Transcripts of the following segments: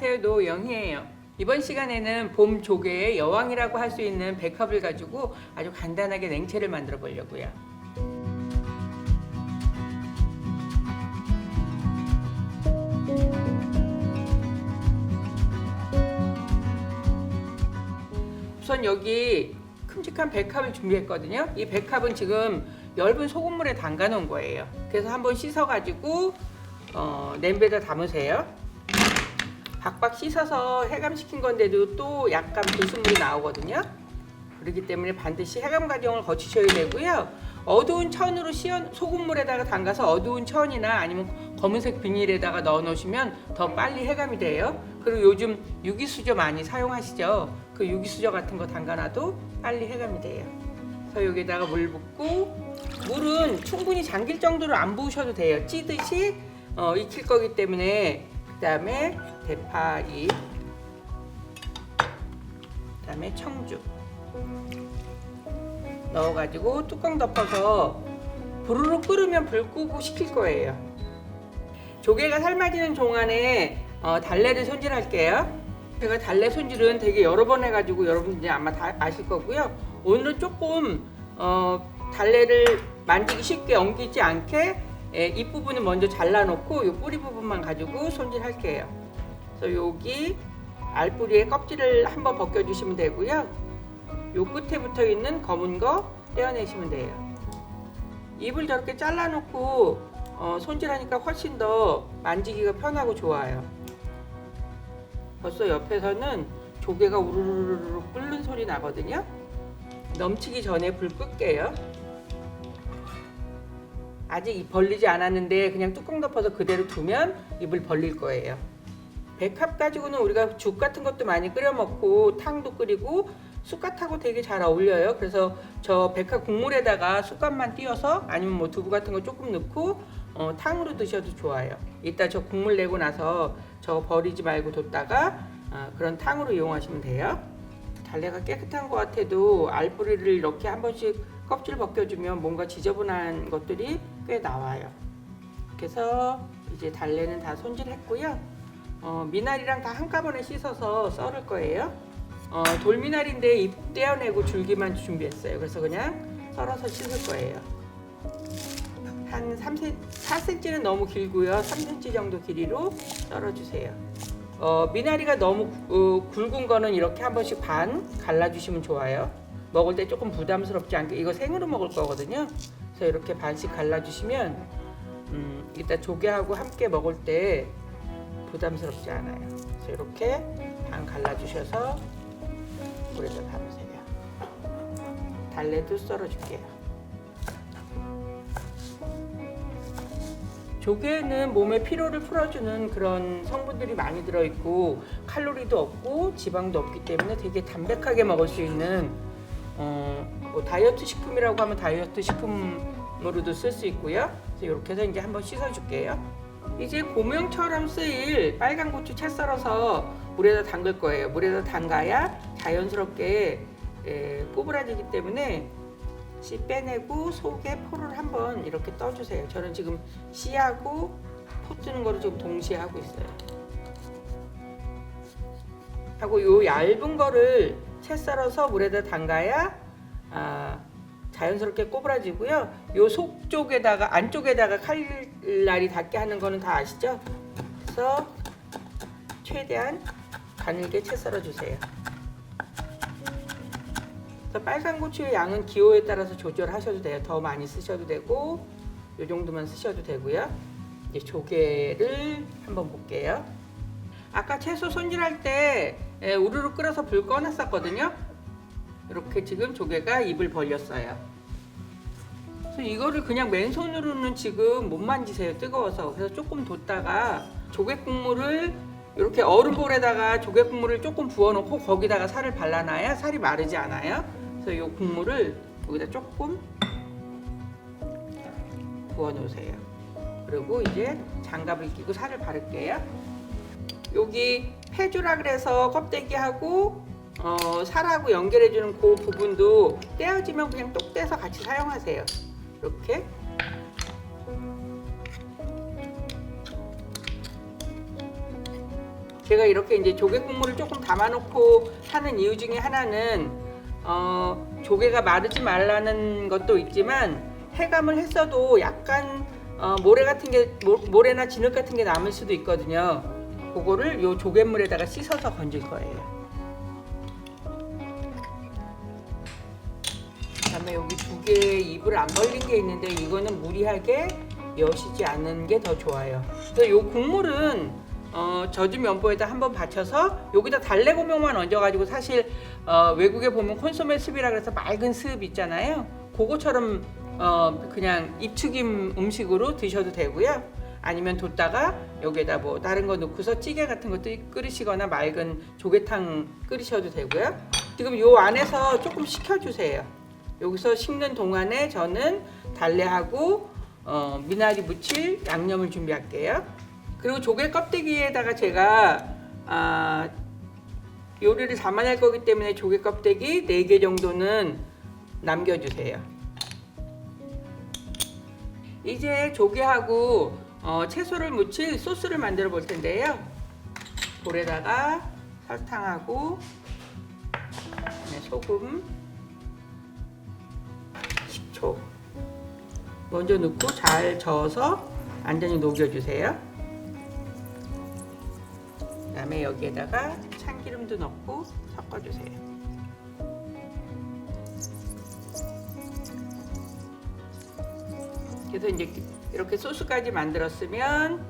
안녕하세요 노영희예요. 이번 시간에는 봄 조개의 여왕이라고 할 수 있는 백합을 가지고 아주 간단하게 냉채를 만들어 보려고요. 우선 여기 큼직한 백합을 준비했거든요. 이 백합은 지금 엷은 소금물에 담가 놓은 거예요. 그래서 한번 씻어 가지고 어, 냄비에다 담으세요. 박박 씻어서 해감시킨 건데도 또 약간 불순물이 나오거든요. 그렇기 때문에 반드시 해감 과정을 거치셔야 되고요. 어두운 천으로 시원 소금물에다가 담가서 어두운 천이나 아니면 검은색 비닐에다가 넣어 놓으시면 더 빨리 해감이 돼요. 그리고 요즘 유기수저 많이 사용하시죠. 그 유기수저 같은 거 담가놔도 빨리 해감이 돼요. 그래서 여기다가 물 붓고 물은 충분히 잠길 정도로 안 부으셔도 돼요. 찌듯이 어, 익힐 거기 때문에 그다음에 대파잎, 그다음에 청주 넣어가지고 뚜껑 덮어서 부르르 끓으면 불 끄고 식힐 거예요. 조개가 삶아지는 동안에 어, 달래를 손질할게요. 제가 달래 손질은 되게 여러 번 해가지고 여러분들이 아마 다 아실 거고요. 오늘은 조금 어, 달래를 만지기 쉽게 엉키지 않게 예, 잎 부분은 먼저 잘라놓고 이 뿌리 부분만 가지고 손질할게요. 그래서 여기 알뿌리의 껍질을 한번 벗겨주시면 되고요. 요 끝에 붙어 있는 검은 거 떼어내시면 돼요. 잎을 저렇게 잘라놓고 어, 손질하니까 훨씬 더 만지기가 편하고 좋아요. 벌써 옆에서는 조개가 우르르르 끓는 소리 나거든요. 넘치기 전에 불 끌게요. 아직 이 벌리지 않았는데 그냥 뚜껑 덮어서 그대로 두면 입을 벌릴 거예요. 백합 가지고는 우리가 죽 같은 것도 많이 끓여 먹고 탕도 끓이고 쑥갓하고 되게 잘 어울려요. 그래서 저 백합 국물에다가 쑥갓만 띄어서 아니면 뭐 두부 같은 거 조금 넣고 어, 탕으로 드셔도 좋아요. 이따 저 국물 내고 나서 저 버리지 말고 뒀다가 어, 그런 탕으로 이용하시면 돼요. 달래가 깨끗한 것 같아도 알뿌리를 이렇게 한 번씩 껍질 벗겨주면 뭔가 지저분한 것들이 꽤 나와요. 그래서 이제 달래는 다 손질했고요. 어, 미나리랑 다 한꺼번에 씻어서 썰을 거예요. 어, 돌미나리인데 잎 떼어내고 줄기만 준비했어요. 그래서 그냥 썰어서 씻을 거예요. 한 3cm, 4cm는 너무 길고요. 3cm 정도 길이로 썰어주세요. 어, 미나리가 너무 구- 어, 굵은 거는 이렇게 한 번씩 반 갈라주시면 좋아요. 먹을 때 조금 부담스럽지 않게 이거 생으로 먹을 거거든요. 그래서 이렇게 반씩 갈라주시면 음, 이따 조개하고 함께 먹을 때 부담스럽지 않아요. 그래서 이렇게 반 갈라주셔서 물에다 담으세요. 달래도 썰어줄게요. 조개는 몸의 피로를 풀어주는 그런 성분들이 많이 들어있고 칼로리도 없고 지방도 없기 때문에 되게 담백하게 먹을 수 있는 어, 뭐 다이어트 식품이라고 하면 다이어트 식품으로도 쓸 수 있고요. 그래서 이렇게 해서 이제 한번 씻어줄게요. 이제 고명처럼 쓰일 빨간 고추 채 썰어서 물에다 담글 거예요. 물에다 담가야 자연스럽게 에, 꼬부라지기 때문에 씨 빼내고 속에 포를 한번 이렇게 떠주세요. 저는 지금 씨하고 포 뜨는 거를 지금 동시에 하고 있어요. 하고 요 얇은 거를 채 썰어서 물에다 담가야 아, 자연스럽게 꼬부라지고요. 요 속 쪽에다가 안쪽에다가 칼날이 닿게 하는 거는 다 아시죠? 그래서 최대한 가늘게 채 썰어 주세요. 빨간 고추의 양은 기호에 따라서 조절하셔도 돼요. 더 많이 쓰셔도 되고 이 정도만 쓰셔도 되고요. 이제 조개를 한번 볼게요. 아까 채소 손질할 때 에, 우르르 끓여서 불 꺼놨었거든요. 이렇게 지금 조개가 입을 벌렸어요. 그래서 이거를 그냥 맨손으로는 지금 못 만지세요. 뜨거워서. 그래서 조금 뒀다가 조개 국물을 이렇게 얼음볼에다가 조개 국물을 조금 부어놓고 거기다가 살을 발라놔야 살이 마르지 않아요. 그래서 이 국물을 여기다 조금 부어놓으세요. 그리고 이제 장갑을 끼고 살을 바를게요. 여기 폐주라 그래서 껍데기하고 어, 살하고 연결해주는 그 부분도 떼어지면 그냥 똑 떼서 같이 사용하세요. 이렇게 제가 이렇게 이제 조개 국물을 조금 담아놓고 하는 이유 중에 하나는 어, 조개가 마르지 말라는 것도 있지만 해감을 했어도 약간 어, 모래 같은 게 모, 모래나 진흙 같은 게 남을 수도 있거든요. 그거를 요 조갯물에다가 씻어서 건질 거예요. 그다음에 여기 두 개의 입을 안 벌린 게 있는데 이거는 무리하게 여시지 않는 게 더 좋아요. 그래서 요 국물은 어, 젖은 면보에다 한번 받쳐서 여기다 달래고명만 얹어가지고 사실 어, 외국에 보면 콘소메 습이라 그래서 맑은 습 있잖아요. 그거처럼 어, 그냥 입축임 음식으로 드셔도 되고요. 아니면 뒀다가 여기에다 뭐 다른 거 넣고서 찌개 같은 것도 끓이시거나 맑은 조개탕 끓이셔도 되고요. 지금 요 안에서 조금 식혀주세요. 여기서 식는 동안에 저는 달래하고 어, 미나리 무칠 양념을 준비할게요. 그리고 조개 껍데기에다가 제가 아, 요리를 담아낼 거기 때문에 조개 껍데기 4개 정도는 남겨주세요. 이제 조개하고 어, 채소를 무칠 소스를 만들어 볼 텐데요. 볼에다가 설탕하고 그다음에 소금, 식초 먼저 넣고 잘 저어서 완전히 녹여주세요. 그 다음에 여기에다가 참기름도 넣고 섞어주세요. 그래서 이제 이렇게 소스까지 만들었으면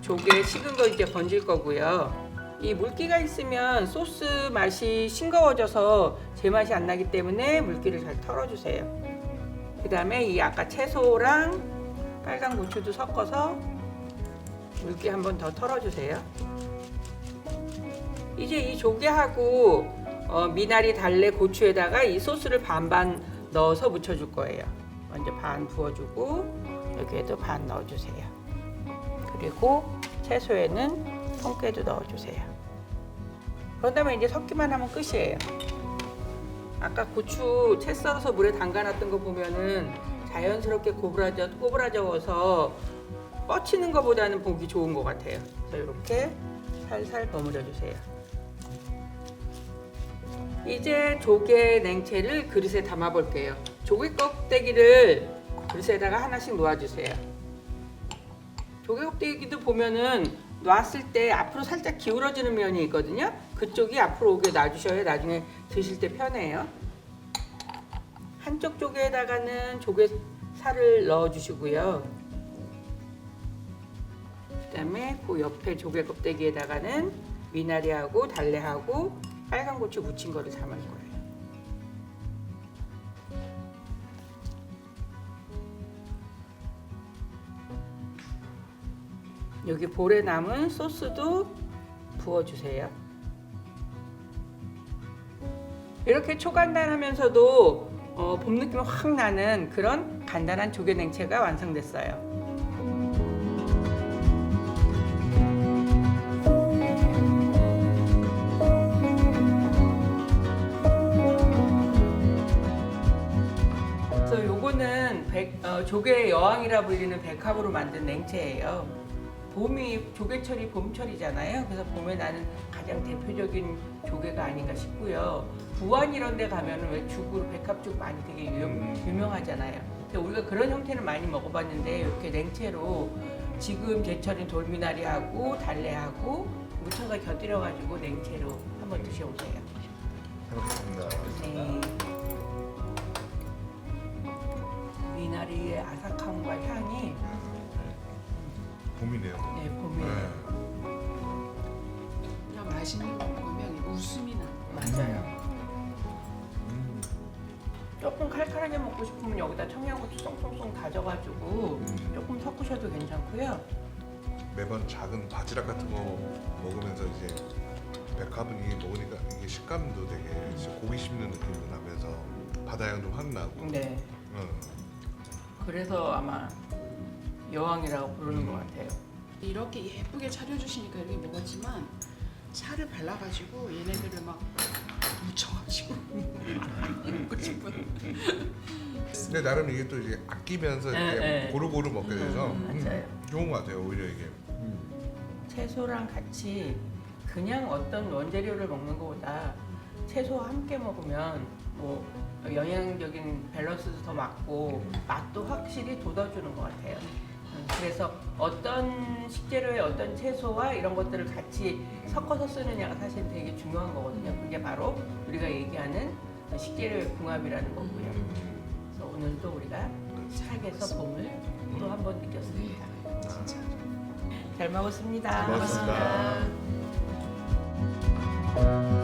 조개 식은 거 이제 건질 거고요. 이 물기가 있으면 소스 맛이 싱거워져서 제 맛이 안 나기 때문에 물기를 잘 털어주세요. 그 다음에 이 아까 채소랑 빨간 고추도 섞어서 물기 한 번 더 털어주세요. 이제 이 조개하고 어, 미나리, 달래, 고추에다가 이 소스를 반반 넣어서 묻혀줄 거예요. 먼저 반 부어주고 여기에도 반 넣어주세요. 그리고 채소에는 통깨도 넣어주세요. 그런 다음에 이제 섞기만 하면 끝이에요. 아까 고추 채 썰어서 물에 담가놨던 거 보면은 자연스럽게 고브라져, 꼬부라져서 뻗치는 것보다는 보기 좋은 것 같아요. 그래서 이렇게 살살 버무려 주세요. 이제 조개 냉채를 그릇에 담아 볼게요. 조개 껍데기를 그릇에다가 하나씩 놓아주세요. 조개 껍데기도 보면은 놨을 때 앞으로 살짝 기울어지는 면이 있거든요. 그쪽이 앞으로 오게 놔주셔야 나중에 드실 때 편해요. 한쪽 조개에다가는 조개 살을 넣어주시고요. 그 다음에 그 옆에 조개 껍데기에다가는 미나리하고 달래하고 빨간 고추 묻힌 거를 담을 거예요. 여기 볼에 남은 소스도 부어주세요. 이렇게 초간단하면서도 어, 봄 느낌 확 나는 그런 간단한 조개 냉채가 완성됐어요. 그래서 요거는 백, 어, 조개의 여왕이라 불리는 백합으로 만든 냉채예요. 봄이 조개철이 봄철이잖아요. 그래서 봄에 나는 가장 대표적인 조개가 아닌가 싶고요. 부안 이런 데 가면은 왜 죽으로 백합죽 많이 되게 유명, 유명 하잖아요. 근데 우리가 그런 형태는 많이 먹어봤는데 이렇게 냉채로 지금 제철인 돌미나리하고 달래하고 무쳐서 곁들여가지고 냉채로 한번 드셔보세요. 반갑습니다. 네. 미나리의 아삭함과 향이 봄이네요. 네, 봄이에요. 네. 그냥 맛있는 거 먹으면 웃음이 나. 맞아요. 음, 조금 칼칼하게 먹고 싶으면 여기다 청양고추 송송송 다져가지고 음. 조금 섞으셔도 괜찮고요. 매번 작은 바지락 같은 거 먹으면서 이제 백합은 이게 먹으니까 이게 식감도 되게 진짜 고기 씹는 느낌도 나면서 바다향도 확 나고. 네. 응. 그래서 아마 여왕이라고 부르는 것 같아요. 이렇게 예쁘게 차려주시니까 이렇게 먹었지만 살을 발라가지고 얘네들을 막 묻혀가지고 먹고 싶은. 근데 나름 이게 또 이제 아끼면서 네, 이렇게 네. 고루고루 먹게 돼서 음, 음, 맞아요. 좋은 것 같아요 오히려 이게. 채소랑 같이 그냥 어떤 원재료를 먹는 것보다 채소와 함께 먹으면 뭐 영양적인 밸런스도 더 맞고 맛도 확실히 돋아주는 것 같아요. 그래서 어떤 식재료에 어떤 채소와 이런 것들을 같이 섞어서 쓰느냐가 사실 되게 중요한 거거든요. 그게 바로 우리가 얘기하는 식재료의 궁합이라는 거고요. 음. 그래서 오늘도 우리가 그렇죠. 찰에서 봄을 또 한번 음. 느꼈습니다. 네, 잘 먹었습니다. 잘 먹었습니다. 감사합니다.